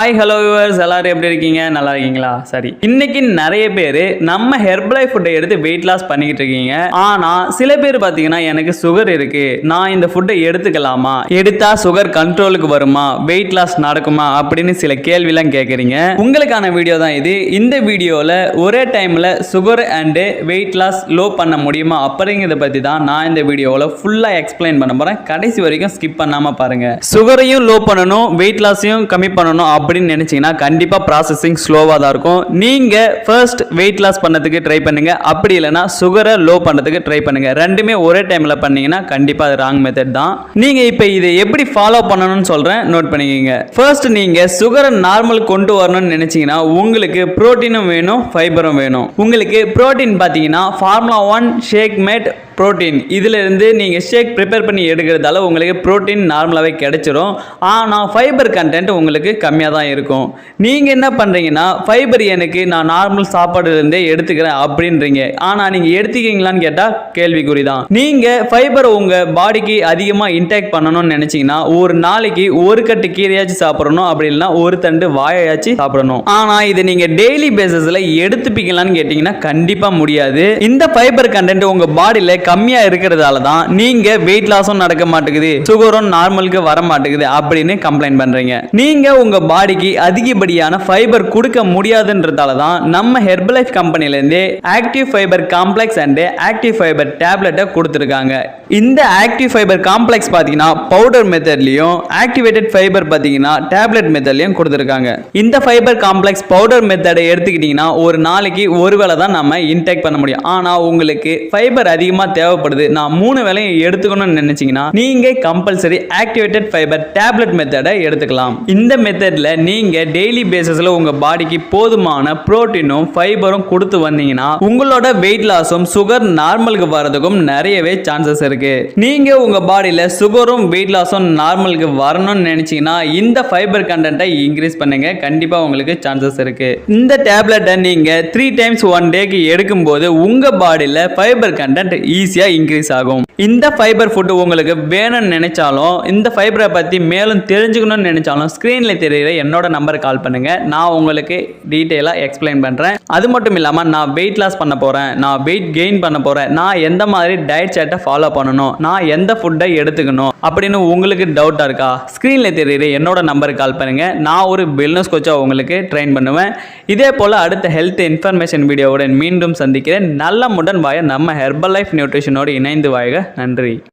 Hi hello viewers எல்லாரும் எப்படி இருக்கீங்க? நல்லா இருக்கீங்களா? சரி. இன்னைக்கு நிறைய பேர் நம்ம ஹெர்பலை ஃபுட்டை எடுத்து வெயிட் லாஸ் பண்ணிக்கிட்டு இருக்கீங்க. ஆனால் சில பேர் பார்த்தீங்கன்னா எனக்கு சுகர் இருக்கு. நான் இந்த ஃபுட்டை எடுத்துக்கலாமா? எடுத்தா சுகர் கண்ட்ரோலுக்கு வருமா? வெயிட் லாஸ் நடக்குமா? அப்படின்னு சில கேள்விலாம் கேட்குறீங்க உங்களுக்கான வீடியோ தான் இது. இந்த வீடியோவில் ஒரே டைமில் sugar and weight loss low பண்ண முடியுமா? அப்படிங்கிறத பற்றி தான் நான் இந்த வீடியோவில் ஃபுல்லாக எக்ஸ்பிளைன் பண்ண போகிறேன் கடைசி வரைக்கும் ஸ்கிப் பண்ணாமல் பாருங்கள் சுகரையும் லோ பண்ணணும் வெயிட் லாஸையும் கம்மி பண்ணணும் அப்படின்னு நினச்சிங்கன்னா கண்டிப்பாக ப்ராசஸிங் ஸ்லோவாக தான் இருக்கும். நீங்கள் ஃபர்ஸ்ட் வெயிட் லாஸ் பண்ணதுக்கு ட்ரை பண்ணுங்கள் அப்படி இல்லைன்னா சுகரை லோ பண்ணுறதுக்கு ட்ரை பண்ணுங்கள் ரெண்டுமே ஒரே டைமில் பண்ணீங்கன்னா கண்டிப்பாக அது ராங் மெத்தட் தான். நீங்கள் இப்போ இதை எப்படி ஃபாலோ பண்ணணும்னு சொல்கிறேன் நோட் பண்ணிக்கோங்க. ஃபர்ஸ்ட் நீங்கள் சுகரை நார்மல் கொண்டு வரணும்னு நினச்சிங்கன்னா உங்களுக்கு ப்ரோட்டீனும் வேணும் ஃபைபரும் வேணும். உங்களுக்கு ப்ரோட்டீன் பார்த்தீங்கன்னா formula one shake made protein இதிலிருந்து நீங்கள் ஷேக் ப்ரிப்பேர் பண்ணி எடுக்கிறதால உங்களுக்கு ப்ரோட்டீன் நார்மலாகவே கிடச்சிரும். ஆனால் ஃபைபர் கண்டென்ட் உங்களுக்கு கம்மியாக தான் இருக்கும். நீங்கள் என்ன பண்ணுறீங்கன்னா ஃபைபர் எனக்கு நான் நார்மல் சாப்பாடுலேருந்தே எடுத்துக்கிறேன் அப்படின்றீங்க. ஆனால் நீங்கள் எடுத்துக்கிறீங்களான்னு கேட்டால் கேள்விக்குறி தான். நீங்கள் ஃபைபரை உங்கள் பாடிக்கு அதிகமாக இன்டேக் பண்ணணும்னு நினச்சிங்கன்னா ஒரு நாளைக்கு ஒரு கட்டு கீரையாச்சும் சாப்பிடணும். அப்படி இல்லைன்னா ஒரு தண்டு வாழையாச்சும் சாப்பிடணும். ஆனால் இதை நீங்கள் டெய்லி பேசிஸில் எடுத்துப்பீங்களான்னு கேட்டிங்கன்னா கண்டிப்பாக முடியாது. இந்த ஃபைபர் கண்டென்ட் உங்கள் பாடியில் கம்மியாக இருக்கிறதால தான் நீங்கள் வெயிட் லாஸும் நடக்க மாட்டேங்குது சுகரும் நார்மலுக்கு வர மாட்டேங்குது அப்படின்னு கம்ப்ளைண்ட் பண்ணுறீங்க நீங்கள் உங்கள் பாடிக்கு அதிகப்படியான ஃபைபர் கொடுக்க முடியாதுன்றதால தான் நம்ம Herbalife கம்பெனிலேருந்தே active fiber complex and active fiber டேப்லெட்டை கொடுத்துருக்காங்க. இந்த ஆக்டிவ் ஃபைபர் காம்ப்ளெக்ஸ் பார்த்தீங்கன்னா பவுடர் மெத்தட்லையும் ஆக்டிவேட்டட் ஃபைபர் பார்த்தீங்கன்னா டேப்லெட் மெத்தட்லையும் கொடுத்துருக்காங்க. இந்த ஃபைபர் காம்ப்ளெக்ஸ் பவுடர் மெத்தடை எடுத்துக்கிட்டிங்கன்னா ஒரு நாளைக்கு ஒரு வேளை தான் நம்ம இன்டேக் பண்ண முடியும். ஆனால் உங்களுக்கு ஃபைபர் அதிகமாக தேவைப்படுது. நான் மூணு வேலையும் எடுத்துக்கணும்னு நினைச்சீங்கன்னா நீங்க கம்பல்சரி ஆக்டிவேட்டட் ஃபைபர் டேப்லெட் மெத்தடை எடுத்துக்கலாம். இந்த மெத்தட்ல நீங்க டெய்லி பேசிஸ்ல உங்க பாடிக்கு போதுமான புரோட்டீனும் ஃபைபரும் கொடுத்து வந்தீங்கன்னா உங்களோட வெயிட் லாஸும் சுகர் நார்மலுக்கு வரதுக்கும் நிறையவே சான்சஸ் இருக்கு. நீங்க உங்க பாடியில சுகரும் வெயிட் லாஸும் நார்மலுக்கு வரணும்னு நினைச்சீங்கன்னா இந்த ஃபைபர் கண்டென்ட்டை இன்க்ரீஸ் பண்ணுங்க. கண்டிப்பா உங்களுக்கு சான்சஸ் இருக்கு. இந்த டேப்லெட்டை நீங்க த்ரீ டைம்ஸ் ஒன் டேக்கு எடுக்கும்போது உங்க பாடியில ஃபைபர் கண்டென்ட் ஈஸியாக இன்க்ரீஸ் ஆகும். இந்த ஃபைபர் ஃபுட்டு உங்களுக்கு வேணும்னு நினைச்சாலும் இந்த ஃபைபரை பற்றி மேலும் தெரிஞ்சுக்கணும்னு நினைச்சாலும் ஸ்க்ரீனில் தெரியுற என்னோட நம்பர் கால் பண்ணுங்க. நான் உங்களுக்கு டீட்டெயிலாக எக்ஸ்பிளைன் பண்ணுறேன் அது மட்டும் இல்லாமல் நான் வெயிட் லாஸ் பண்ண போகிறேன் நான் வெயிட் கெயின் பண்ண போகிறேன் நான் எந்த மாதிரி டயட் சேட்டை ஃபாலோ பண்ணணும்? நான் எந்த ஃபுட்டை எடுத்துக்கணும்? அப்படின்னு உங்களுக்கு டவுட்டாக இருக்கா? ஸ்க்ரீனில் தெரியுற என்னோட நம்பருக்கு கால் பண்ணுங்க. நான் ஒரு வெல்னஸ் கோச்சாக உங்களுக்கு ட்ரெயின் பண்ணுவேன். இதே போல் அடுத்த ஹெல்த் இன்ஃபர்மேஷன் வீடியோவுடன் மீண்டும் சந்திக்கிறேன். நல்ல முடன் வாய நம்ம ஹெர்பல் லைஃப் நியூட்ரிஷனோடு இணைந்து வாழ்க. நன்றி.